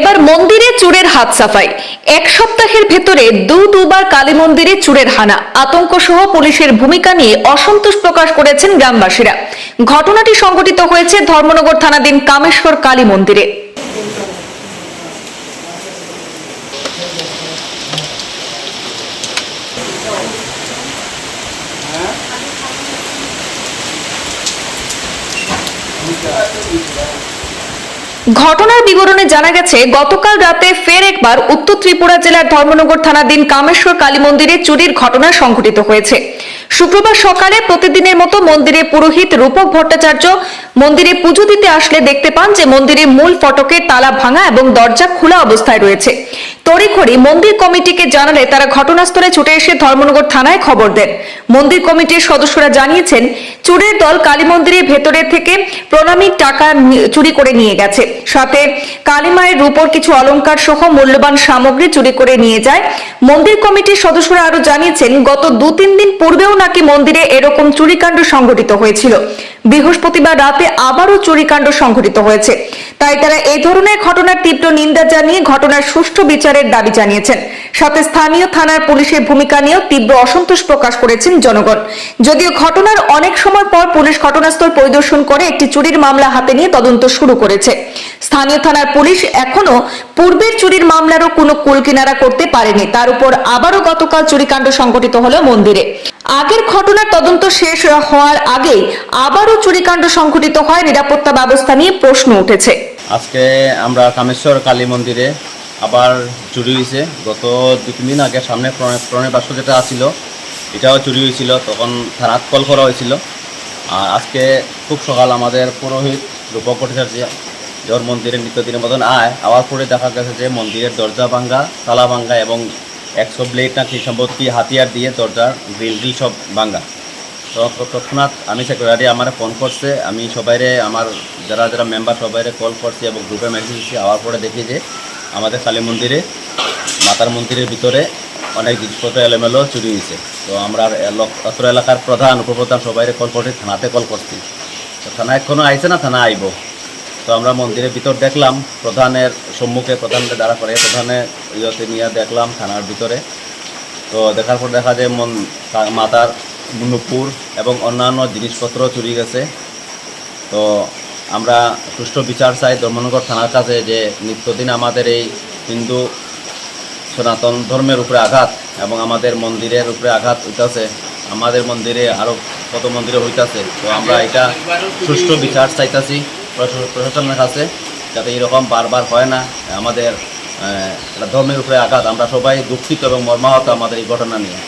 এবার মন্দিরে চুরের হাত সাফাই। এক সপ্তাহের ভেতরে দু দুবার কালী মন্দিরে চুরের হানা। আতঙ্ক সহ পুলিশের ভূমিকা নিয়ে অসন্তোষ প্রকাশ করেছেন গ্রামবাসীরা। ঘটনাটি সংঘটিত হয়েছে ধর্মনগর থানাধীন কামেশ্বর কালী মন্দিরে। ঘটনার বিবরণে জানা গেছে, গতকাল রাতে ফের একবার উত্তর ত্রিপুরা জেলার ধর্মনগর থানাধীন কামেশ্বর কালী মন্দিরে চুরির ঘটনা সংঘটিত হয়েছে। শুক্রবার সকালে প্রতিদিনের মতো মন্দিরে পুরোহিত রূপক ভট্টাচার্য মন্দিরে পুজো দিতে আসলে দেখতে পান যে মন্দিরের মূল ফটকের তালা ভাঙা এবং দরজা খোলা অবস্থায় রয়েছে। তড়িঘড়ি মন্দির কমিটিকে জানালে তারা ঘটনাস্থলে ছুটে এসে ধর্মনগর থানায় খবর দেন। মন্দির কমিটির সদস্যরা জানিয়েছেন, চুরের দল কালী মন্দিরের ভেতরে থেকে প্রণামীর টাকা চুরি করে নিয়ে গেছে। সাথে কালী মায়ের রূপর কিছু অলংকার সহ মূল্যবান সামগ্রী চুরি করে নিয়ে যায়। মন্দির কমিটির সদস্যরা আরও জানিয়েছেন, গত দু তিন দিন পূর্বেও নাকি মন্দিরে এরকম চুরিকাণ্ড সংঘটিত হয়েছিল। বৃহস্পতিবার রাতে আবারও চুরিকাণ্ড সংঘটিত হয়েছে। তাই তারা এই ধরনের ঘটনার তীব্র নিন্দা জানিয়ে ঘটনার সুষ্ঠু বিচারের দাবি জানিয়েছেন। সাথে স্থানীয় থানার পুলিশের ভূমিকা নিয়েও তীব্র অসন্তোষ প্রকাশ করেছেন জনগণ। যদিও ঘটনার অনেক সময় পর পুলিশ ঘটনাস্থল পরিদর্শন করে একটি চুরির মামলা হাতে নিয়ে তদন্ত শুরু করেছে। স্থানীয় থানার পুলিশ এখনও পূর্বের চুরির মামলারও কোনো কুলকিনারা করতে পারেনি। তার উপর আবারও গতকাল চুরিকাণ্ড সংঘটিত হলো মন্দিরে। আগের ঘটনার তদন্ত শেষ হওয়ার আগেই আবারও চুরিকাণ্ড সংঘটিত হয় নিরাপত্তা ব্যবস্থা নিয়ে প্রশ্ন উঠেছে। আজকে আমরা কামেশ্বর কালী মন্দিরে আবার চুরি হয়েছে গত দু তিন দিন আগে সামনে প্রণয় বাস্ক যেটা আছিল, এটাও চুরি হয়েছিল তখন থানাত কল করা হয়েছিল আর আজকে খুব সকাল আমাদের পুরোহিত রূপক ভট্টাচার্য যার মন্দিরে নিত্যদিনের মতন আয় আওয়ার পরে দেখা গেছে যে মন্দিরের দরজা ভাঙ্গা, তালা ভাঙ্গা এবং একশো ব্লেড নাকি সম্ভবত কি হাতিয়ার দিয়ে দরজার গ্রিল গ্রিল সব ভাঙ্গা। তো তৎক্ষণাৎ আমি সেক্রেটারি আমার ফোন করছে। আমি সবাইরে, আমার যারা যারা মেম্বার সবাইরে কল করছি এবং গ্রুপে মেসেজ দিচ্ছি। আওয়ার পরে দেখি যে আমাদের কালী মন্দিরে, মাতার মন্দিরের ভিতরে অনেক জিনিসপত্র এলোমেলো চুরি হয়েছে। তো আমরা অত্র এলাকার প্রধান, উপপ্রধান সবাইরে কল করছি, থানাতে কল করছি। তো থানা এখনও আইছে না, থানা আইব। তো আমরা মন্দিরের ভিতর দেখলাম, প্রধানের সম্মুখে প্রধানকে দাঁড়া করে প্রধানে ইয়েতে নিয়ে দেখলাম থানার ভিতরে। তো দেখার পর দেখা যায় মন মাতার নুপুর এবং অন্যান্য জিনিসপত্র চুরি গেছে। তো আমরা সুষ্ঠু বিচার চাই ধর্মনগর থানার কাছে যে নিত্যদিন আমাদের এই হিন্দু সনাতন ধর্মের উপরে আঘাত এবং আমাদের মন্দিরের উপরে আঘাত হইতাছে, আমাদের মন্দিরে আরও কত মন্দিরে হইতাছে, তো আমরা এটা সুষ্ঠু বিচার চাইতাছি প্রশা- প্রশাসনের কাছে, যাতে এরকম বারবার হয় না, আমাদের ধর্মের উপরে আঘাত। আমরা সবাই দুঃখিত এবং মর্মাহত আমাদের এই ঘটনা নিয়ে।